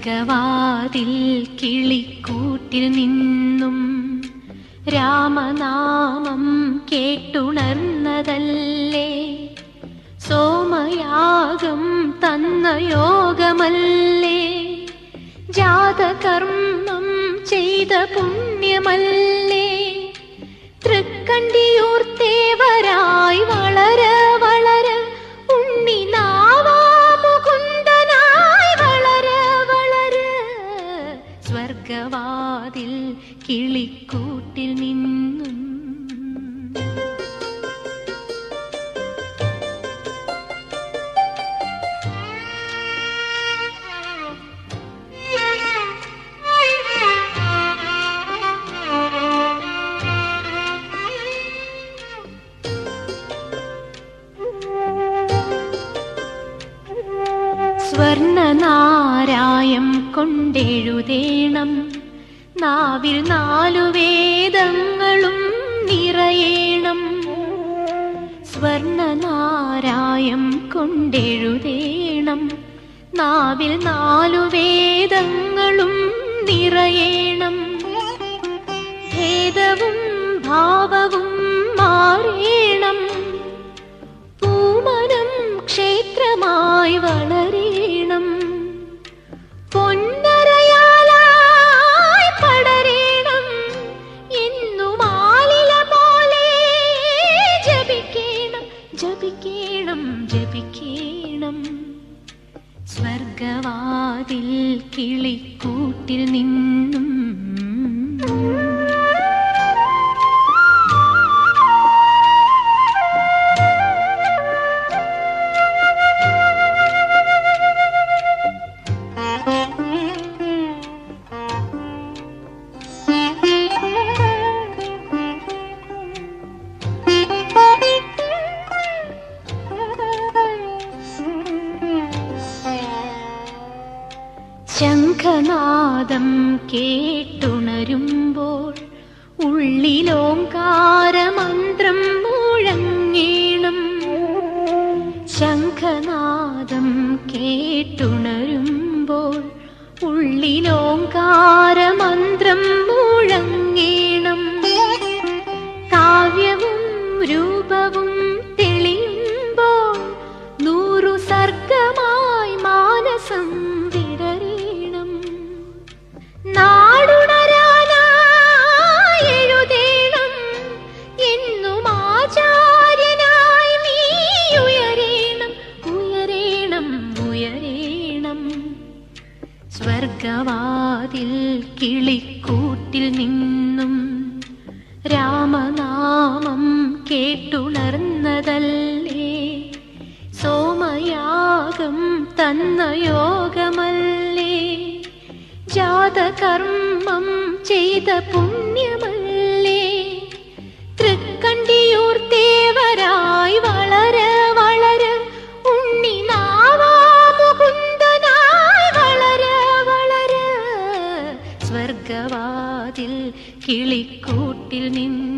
സ്വർഗവാതിൽ കിളിക്കൂട്ടിൽ നിന്നും രാമനാമം കേട്ടുണർന്നതല്ലേ. സോമയാഗം തന്ന യോഗമല്ലേ. ജാതകർമ്മം ചെയ്ത പുണ്യമല്ലേ. സ്വർഗവാതിൽ കിളിക്കൂട്ടിൽ നിന്നും സ്വർണനാരായം കൊണ്ടെഴുതേണം. നാവിൽ നാലു വേദങ്ങളും നിറയേണം. സ്വർണനാരായം കൊണ്ടെഴുതേണം. നാവിൽ നാലു വേദങ്ങളും നിറയേണം. ഭേദവും ഭാവവും മാറേണം. പൂമനം ക്ഷേത്രമായി വളരേണം കിളിക്കൂട്ടിൽ നിന്നും ശംഖനാദം കേട്ടുണരുമ്പോൾ ഉള്ളിലോങ്കാരമന്ത്രം മുഴങ്ങീണം ശംഖനാദം കേട്ടുണരുമ്പോൾ ഉള്ളിലോങ്കാരമന്ത്രം നിന്നും രാമനാമം കേട്ടുണർന്നതല്ലേ? സോമയാഗം തന്ന യോഗമല്ലേ ജാതകർമ്മം ചെയ്ത പുണ്യമല്ലേ? സ്വർഗവാതിൽ കിളിക്കൂട്ടിൽ നിന്നും